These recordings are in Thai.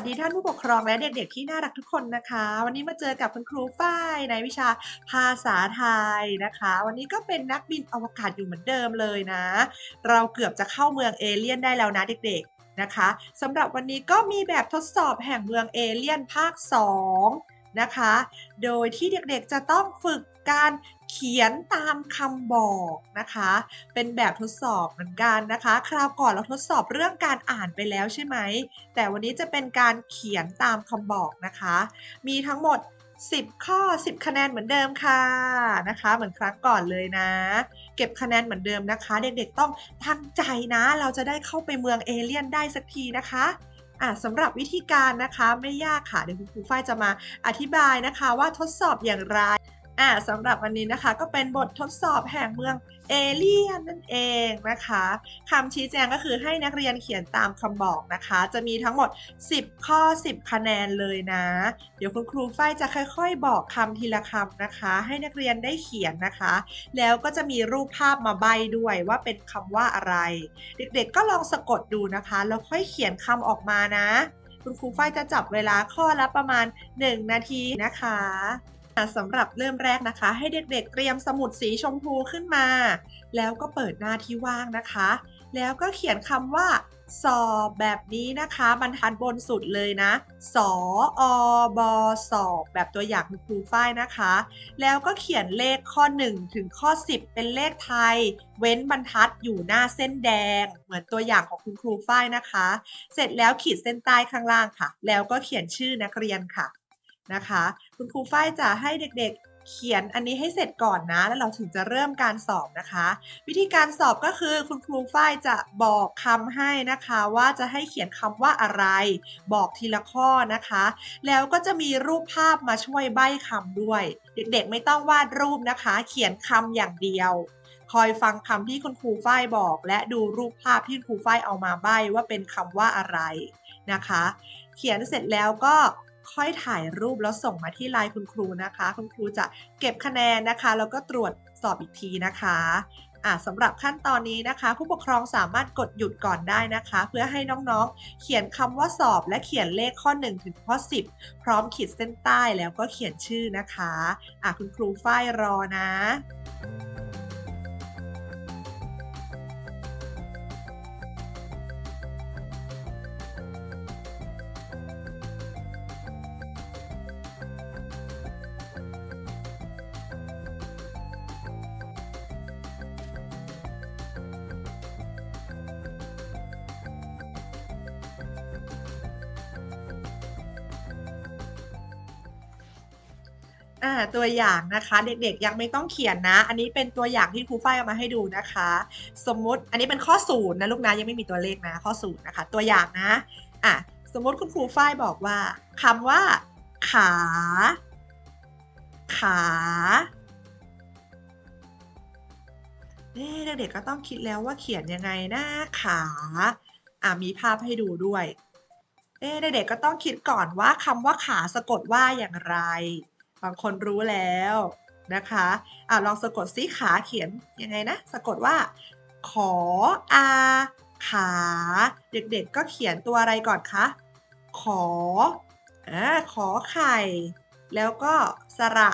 สวัสดีท่านผู้ปกครองและเด็กๆที่น่ารักทุกคนนะคะ วันนี้มาเจอกับคุณครูฝ้ายในวิชาภาษาไทยนะคะ วันนี้ก็เป็นนักบินอวกาศอยู่เหมือนเดิมเลยนะ เราเกือบจะเข้าเมืองเอเลี่ยนได้แล้วนะเด็กๆนะคะสำหรับวันนี้ก็มีแบบทดสอบแห่งเมืองเอเลี่ยนภาค 2 นะคะ โดยที่เด็กๆจะต้องฝึกการ เขียนตามคำบอกนะคะ เป็นแบบทดสอบเหมือนกันนะคะ คราวก่อนเราทดสอบเรื่องการอ่านไปแล้วใช่ไหม แต่วันนี้จะเป็นการเขียนตามคำบอกนะคะ มีทั้งหมด 10 ข้อ 10 คะแนนเหมือนเดิมค่ะนะคะ เหมือนครั้งก่อนเลยนะ เก็บคะแนนเหมือนเดิมนะคะ เด็กๆต้องตั้งใจนะ เราจะได้เข้าไปเมืองเอเลี่ยนได้สักทีนะคะอะสำหรับวิธีการนะคะไม่ยากค่ะ เดี๋ยวคุณครูฝ้ายจะมาอธิบายนะคะว่าทดสอบอย่างไร อ่าสำหรับวันนี้นะคะก็เป็นบททดสอบแห่งเมืองเอเลียนนั่นเองนะคะคำชี้แจงก็คือให้นักเรียนเขียนตามคำบอกนะคะ จะมีทั้งหมด 10 ข้อ 10 คะแนนเลยนะ เดี๋ยวคุณครูฝ้ายจะค่อยๆ บอกคำทีละคำนะคะ ให้นักเรียนได้เขียนนะคะ แล้วก็จะมีรูปภาพมาใบด้วยว่าเป็นคำว่าอะไร เด็กๆก็ลองสะกดดูนะคะ แล้วค่อยเขียนคำออกมานะ คุณครูฝ้ายจะจับเวลาข้อละประมาณ 1 นาทีนะคะ สำหรับเริ่มแรกนะคะ ให้เด็กๆเตรียมสมุดสีชมพูขึ้นมา แล้วก็เปิดหน้าที่ว่างนะคะ แล้วก็เขียนคำว่า สอบแบบนี้นะคะบรรทัดบนสุดเลยนะ สออบอสอบแบบตัวอย่างคุณครูฝ้ายนะคะ แล้วก็เขียนเลขข้อ 1 ถึงข้อ 10 เป็นเลขไทย เว้นบรรทัดอยู่หน้าเส้นแดง เหมือนตัวอย่างของคุณครูฝ้ายนะคะ เสร็จแล้วขีดเส้นใต้ข้างล่างค่ะ แล้วก็เขียนชื่อนักเรียนค่ะ นะคะ คุณครูฝ้ายจะให้เด็กๆ เขียนอันนี้ให้เสร็จก่อนนะ แล้วเราถึงจะเริ่มการสอบนะคะ วิธีการสอบก็คือคุณครูฝ้ายจะบอกคำให้นะคะว่าจะให้เขียนคำว่าอะไร บอกทีละข้อนะคะ แล้วก็จะมีรูปภาพมาช่วยใบ้คำด้วย เด็กๆ ไม่ต้องวาดรูปนะคะ เขียนคำอย่างเดียวคอยฟังคำที่คุณครูฝ้ายบอก และดูรูปภาพที่คุณครูฝ้ายเอามาใบ้ว่าเป็นคำว่าอะไรนะคะ เขียนเสร็จแล้วก็ ค่อยถ่ายรูปแล้วส่งมาที่ไลน์คุณครูนะคะ คุณครูจะเก็บคะแนนนะคะ แล้วก็ตรวจสอบอีกทีนะคะอะสำหรับขั้นตอนนี้นะคะ ผู้ปกครองสามารถกดหยุดก่อนได้นะคะ เพื่อให้น้องๆ เขียนคำว่าสอบและเขียนเลขข้อ 1 ถึงข้อ 10 พร้อมขีดเส้นใต้แล้วก็เขียนชื่อนะคะอะคุณครูฝ้ายรอนะ ตัวอย่างนะคะ เด็กๆยังไม่ต้องเขียนนะ อันนี้เป็นตัวอย่างที่ครูฝ้ายเอามาให้ดูนะคะ สมมุติอันนี้เป็นข้อศูนย์นะลูกนะยังไม่มีตัวเลขนะข้อศูนย์นะคะ ตัวอย่างนะอะสมมติคุณครูฝ้ายบอกว่าคำว่า ขา ขาเอ๊ะเด็กๆก็ต้องคิดแล้วว่าเขียนยังไงนะขาอะมีภาพให้ดูด้วยเอ๊เด็กๆก็ต้องคิดก่อนว่าคำว่าขาสะกดว่าอย่างไร บางคนรู้แล้วนะคะอะลองสะกดซิขาเขียนยังไงนะ สะกดว่า ขออาขา เด็กๆก็เขียนตัวอะไรก่อนคะ ขออ่าขอไข่ แล้วก็สระ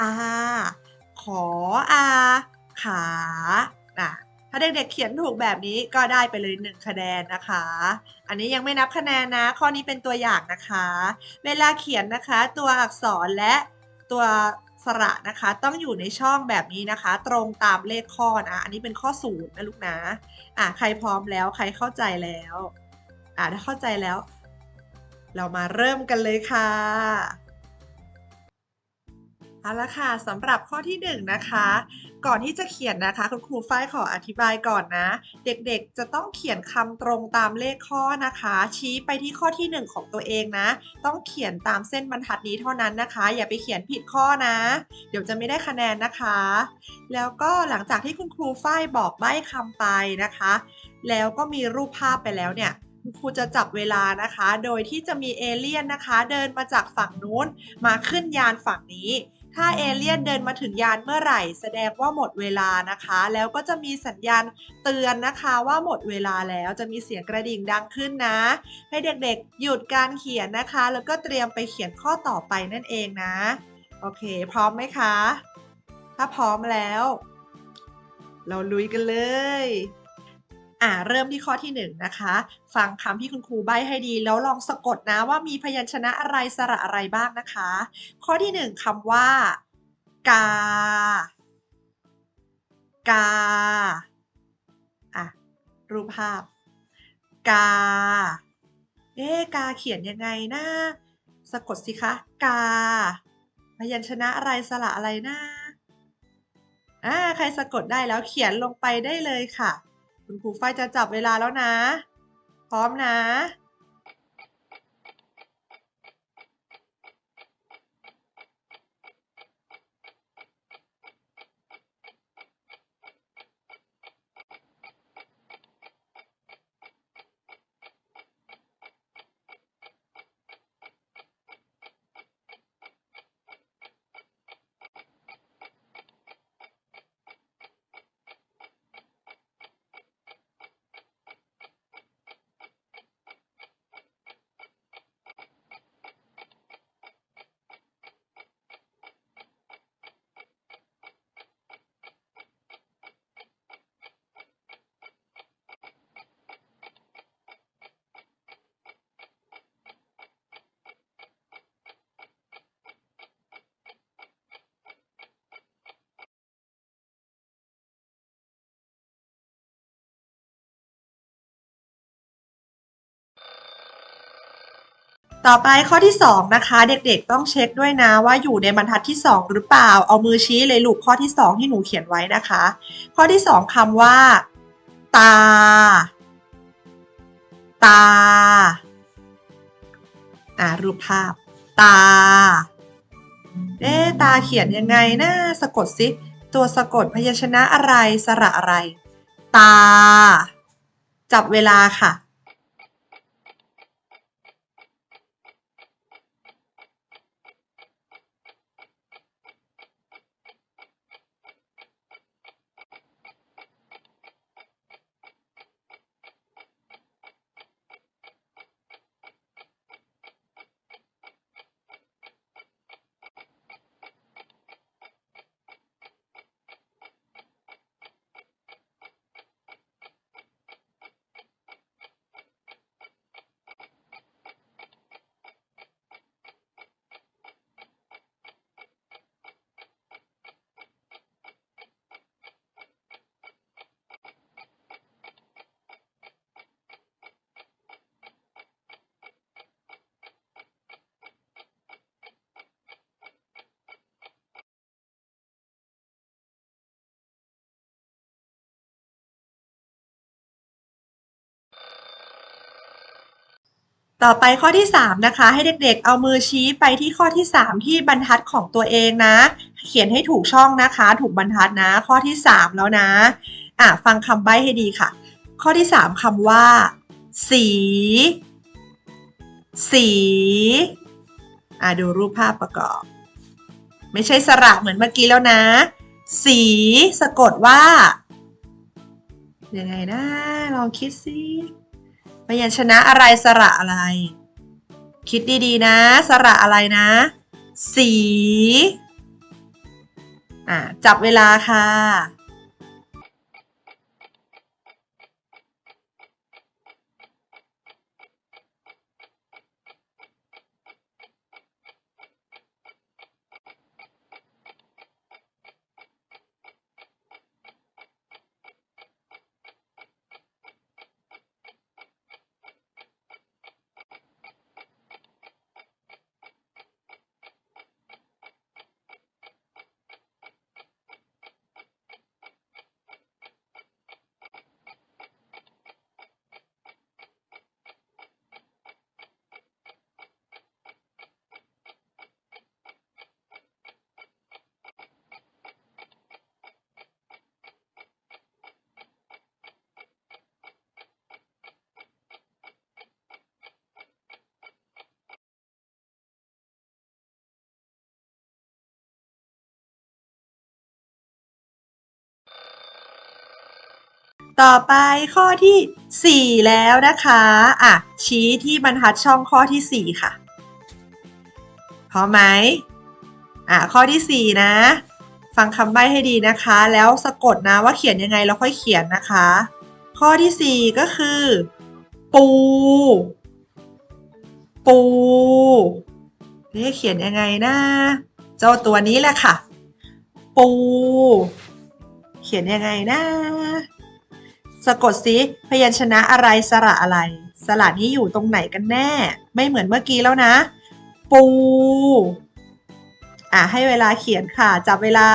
อา ขออาขาอะถ้าเด็กๆเขียนถูกแบบนี้ก็ได้ไปเลยหนึ่งคะแนนนะคะ อันนี้ยังไม่นับคะแนนนะ ข้อนี้เป็นตัวอย่างนะคะ เวลาเขียนนะคะ ตัวอักษรและ ตัวสระนะคะต้องอยู่ในช่องแบบนี้นะคะ ตรงตามเลขข้อนะอันนี้เป็นข้อศูนย์นะลูกนะอะใครพร้อมแล้วใครเข้าใจแล้วอะถ้าเข้าใจแล้ว เรามาเริ่มกันเลยค่ะเอาละค่ะสำหรับข้อที่1นงนะคะ ก่อนที่จะเขียนนะคะ คุณครูฝ้ายขออธิบายก่อนนะ เด็กๆจะต้องเขียนคำตรงตามเลขข้อนะคะ ชี้ไปที่ข้อที่ 1 ของตัวเองนะ ต้องเขียนตามเส้นบรรทัดนี้เท่านั้นนะคะ อย่าไปเขียนผิดข้อนะ เดี๋ยวจะไม่ได้คะแนนนะคะ แล้วก็หลังจากที่คุณครูฝ้ายบอกใบ้คำไปนะคะ แล้วก็มีรูปภาพไปแล้วเนี่ยคุณครูจะจับเวลานะคะ โดยที่จะมีเอเลี่ยนนะคะ เดินมาจากฝั่งนู้นมาขึ้นยานฝั่งนี้ ถ้าเอเลี่ยนเดินมาถึงยานเมื่อไหร่ แสดงว่าหมดเวลานะคะ แล้วก็จะมีสัญญาณเตือนนะคะว่าหมดเวลาแล้วจะมีเสียงกระดิ่งดังขึ้นนะ ให้เด็กๆ หยุดการเขียนนะคะ แล้วก็เตรียมไปเขียนข้อต่อไปนั่นเองนะ โอเค พร้อมไหมคะ ถ้าพร้อมแล้ว เราลุยกันเลย อ่าเริ่มที่ข้อที่หนึ่งนะคะ ฟังคำที่คุณครูใบ้ให้ดี แล้วลองสะกดนะว่ามีพยัญชนะอะไรสระอะไรบ้างนะคะ ข้อที่หนึ่งคำว่า กา กาอะรูปภาพ กา เอ๊กาเขียนยังไงนะสะกดสิคะ กา พยัญชนะอะไรสระอะไรนะอ่าใครสะกดได้แล้วเขียนลงไปได้เลยค่ะ คุณครูฝ้ายจะจับเวลาแล้วนะ พร้อมนะ ต่อไปข้อที่ 2 นะคะ เด็กๆต้องเช็คด้วยนะว่าอยู่ในบรรทัดที่ 2 หรือเปล่า เอามือชี้เลยลูกข้อที่ 2 ที่หนูเขียนไว้นะคะ ข้อที่ 2คำว่า ตา ตาอ่ารูปภาพ ตาเอ๊ตาเขียนยังไงนะสะกดสิตัวสะกดพยัญชนะอะไรสระอะไร ตา จับเวลาค่ะ ต่อไปข้อที่ 3 นะคะ ให้เด็กๆ เอามือชี้ไปที่ข้อที่ 3 ที่บรรทัดของตัวเองนะ เขียนให้ถูกช่องนะคะ ถูกบรรทัดนะ ข้อที่ 3 แล้วนะอะฟังคำใบ้ให้ดีค่ะ ข้อที่ 3คำว่า สี สีอะดูรูปภาพประกอบ ไม่ใช่สระเหมือนเมื่อกี้แล้วนะ สีสะกดว่ายังไงนะลองคิดสิ พยัญชนะอะไรสระอะไร คิดดีๆนะ สระอะไรนะ สี อ่าจับเวลาค่ะ ต่อไปข้อที่ 4 แล้วนะคะอะชี้ที่บรรทัดช่องข้อที่ 4 ค่ะพร้อมไหมอะข้อที่ 4 นะ ฟังคำใบ้ให้ดีนะคะ แล้วสะกดนะว่าเขียนยังไงแล้วค่อยเขียนนะคะ ข้อที่ 4 ก็คือ ปู ปูนี่เขียนยังไงนะ เจ้าตัวนี้แหละค่ะ ปู เขียนยังไงนะ สะกดสิพยัญชนะอะไรสระอะไร สระนี้อยู่ตรงไหนกันแน่ ไม่เหมือนเมื่อกี้แล้วนะ ปู อะให้เวลาเขียนค่ะ จับเวลา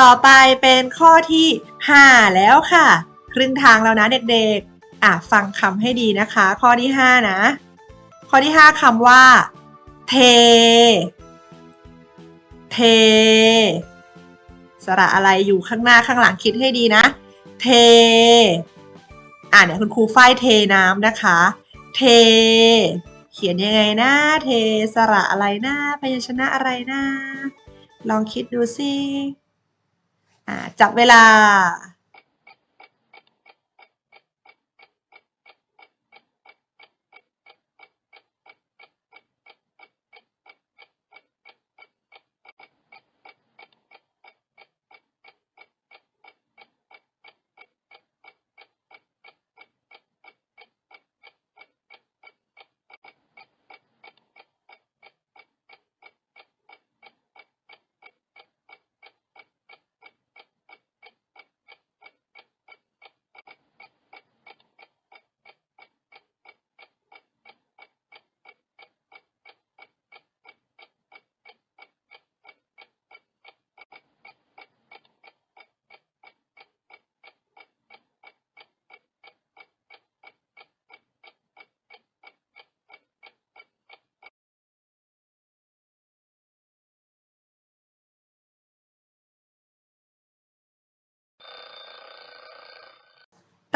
ต่อไปเป็นข้อที่ 5 แล้วค่ะ ครึ่งทางแล้วนะเด็กๆ อะฟังคำให้ดีนะคะ ข้อที่ 5 นะ ข้อที่ 5คำว่า เท เท สระอะไรอยู่ข้างหน้าข้างหลังคิดให้ดีนะ เท อะเดี๋ยคุณครูฝ้ายเทน้ำนะคะ เท เขียนยังไงนะ เท สระอะไรนะพยัญชนะอะไรนะ ลองคิดดูสิอ จับเวลา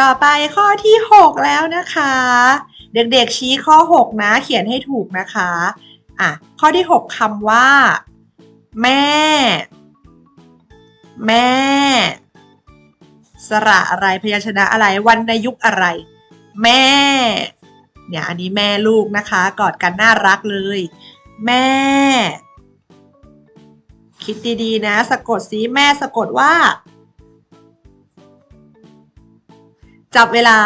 ต่อไปข้อที่ 6 แล้วนะคะ เด็กๆชี้ข้อ 6 นะ เขียนให้ถูกนะคะอะข้อที่ 6คำว่า แม่ แม่ สระอะไรพยัญชนะอะไรวรรณยุกต์อะไร แม่ เนี่ยอันนี้แม่ลูกนะคะ กอดกันน่ารักเลย แม่ คิดดีๆนะ สะกดสีแม่สะกดว่า จับเวลา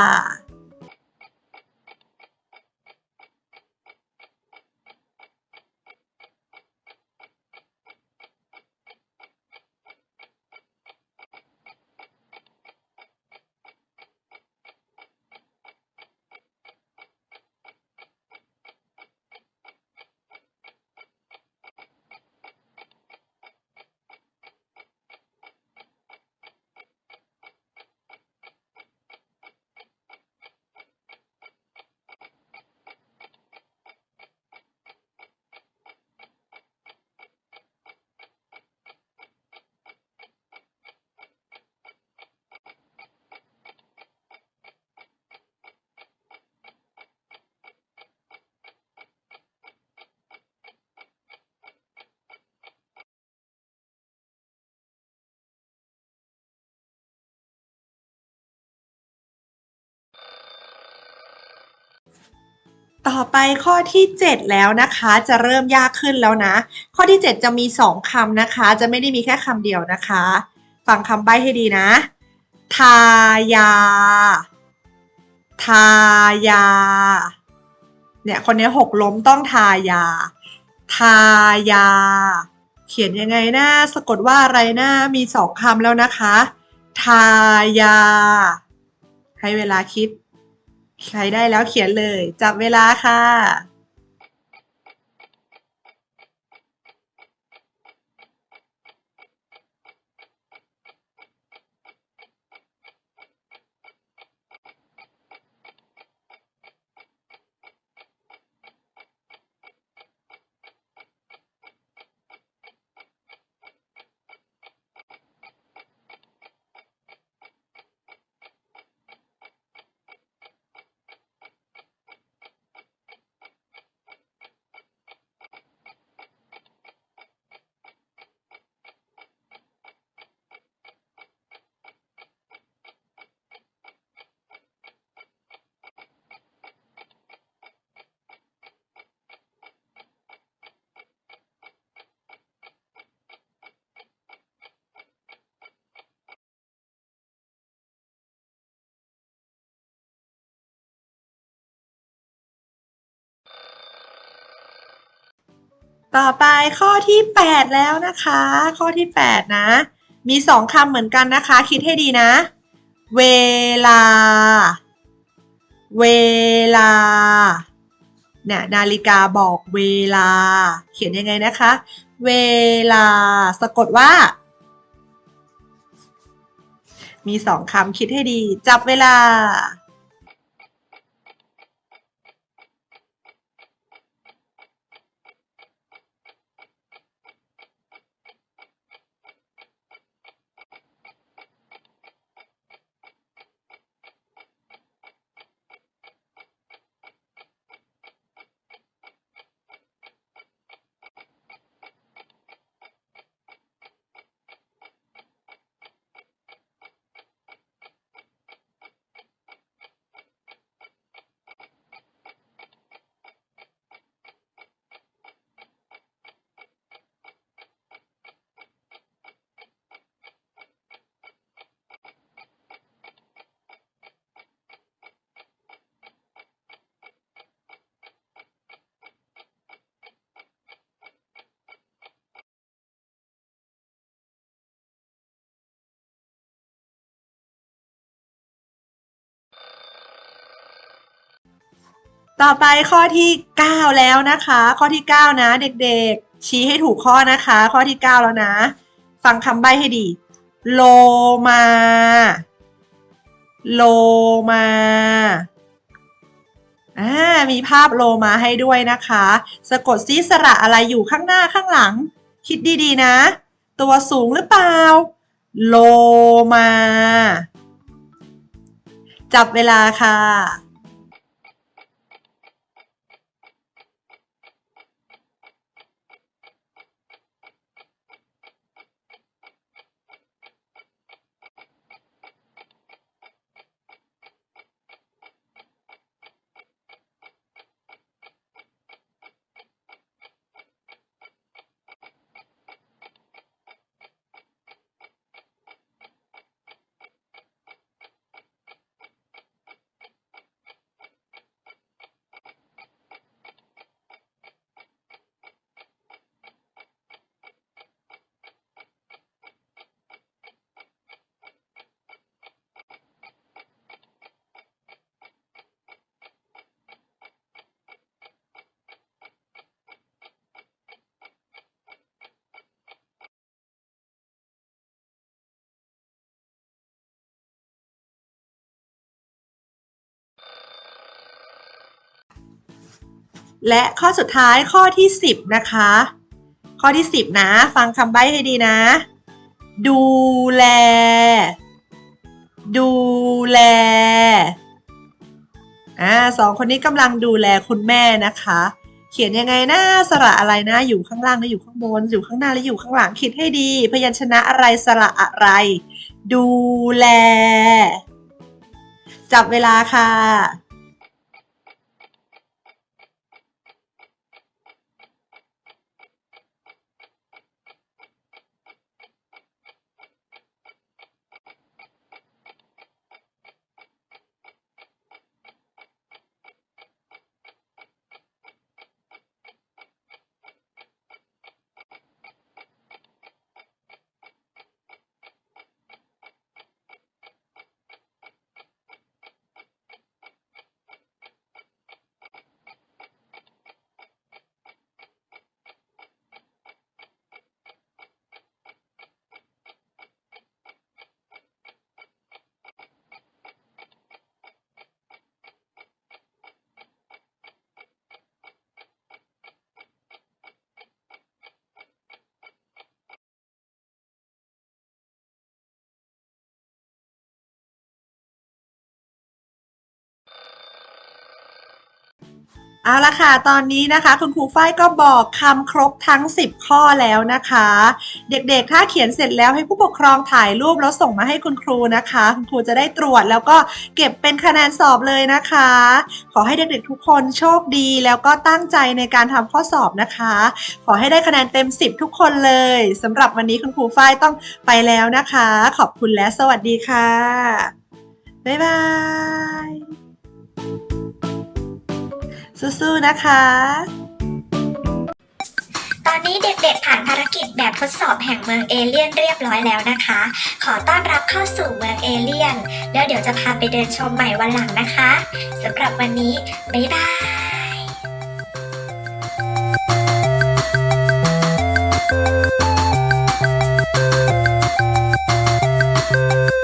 ต่ อไปข้อที่ 7 แล้วนะคะ จะเริ่มยากขึ้นแล้วนะ ข้อที่ 7 จะมี 2คำนะคะ จะไม่ได้มีแค่คำเดียวนะคะ ฟังคำใบ้ให้ดีนะ ทายา ทายา เนี่ย คนนี้หกล้มต้องทายา ทายา เขียนยังไงนะสะกดว่าอะไรนะมีสองคำแล้วนะคะ ทายา ให้เวลาคิด ใครได้แล้วเขียนเลย จับเวลาค่ะ ต่อไปข้อที่ 8 แล้วนะคะ ข้อที่ 8 นะ มีสองคำเหมือนกันนะคะ คิดให้ดีนะ เวลา เวลา เนี่ยนาฬิกาบอกเวลา เขียนยังไงนะคะ เวลา สะกดว่า มีสองคำคิดให้ดี จับเวลา ต่อไปข้อที่ 9 แล้วนะคะ ข้อที่ 9 นะ เด็กๆ ชี้ให้ถูกข้อนะคะ ข้อที่ 9 แล้วนะ ฟังคำใบ้ให้ดี โลมา โลมาอ่ามีภาพโลมาให้ด้วยนะคะ สะกดซีสระอะไรอยู่ข้างหน้าข้างหลัง คิดดีๆนะ ตัวสูงหรือเปล่า โลมา จับเวลาค่ะ และข้อสุดท้ายข้อที่ 10 นะคะ ข้อที่ 10 นะ ฟังคำใบ้ให้ดีนะ ดูแล ดูแลอ่าสองคนนี้กำลังดูแลคุณแม่นะคะ เขียนยังไงนะสระอะไรนะ อยู่ข้างล่างหรืออยู่ข้างบน อยู่ข้างหน้าหรืออยู่ข้างหลังคิดให้ดี พยัญชนะอะไรสระอะไร ดูแล จับเวลาค่ะ เอาละค่ะ ตอนนี้นะคะ คุณครูฝ้ายก็บอกคำครบทั้ง 10 ข้อแล้วนะคะ เด็กๆ ถ้าเขียนเสร็จแล้วให้ผู้ปกครองถ่ายรูปแล้วส่งมาให้คุณครูนะคะ คุณครูจะได้ตรวจแล้วก็เก็บเป็นคะแนนสอบเลยนะคะ ขอให้เด็กๆ ทุกคนโชคดีแล้วก็ตั้งใจในการทำข้อสอบนะคะ ขอให้ได้คะแนนเต็ม 10 ทุกคนเลยสำหรับวันนี้คุณครูฝ้ายต้องไปแล้วนะคะ ขอบคุณและสวัสดีค่ะบ๊ายบาย สู้ๆ นะคะ ตอนนี้เด็กๆผ่านภารกิจแบบทดสอบแห่งเมืองเอเลียนเรียบร้อยแล้วนะคะ ขอต้อนรับเข้าสู่เมืองเอเลียน แล้วเดี๋ยวจะพาไปเดินชมใหม่วันหลังนะคะสำหรับวันนี้ บ๊ายบาย Thank you.